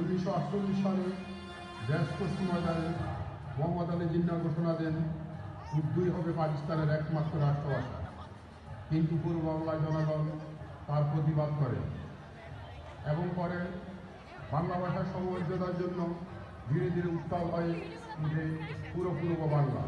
উনিশশো আটচল্লিশ সালে ব্যাস পশ্চিম ময়দানে মোহাম্মদ আলী জিন্না ঘোষণা দেন, উর্দুই হবে পাকিস্তানের একমাত্র রাষ্ট্রভাষা। কিন্তু পূর্ব বাংলার জনগণ তার প্রতিবাদ করে। এবং পরে বাংলা ভাষার সমমর্যাদার জন্য ধীরে ধীরে উত্তাল হয়ে উঠে পুরো পূর্ব বাংলা।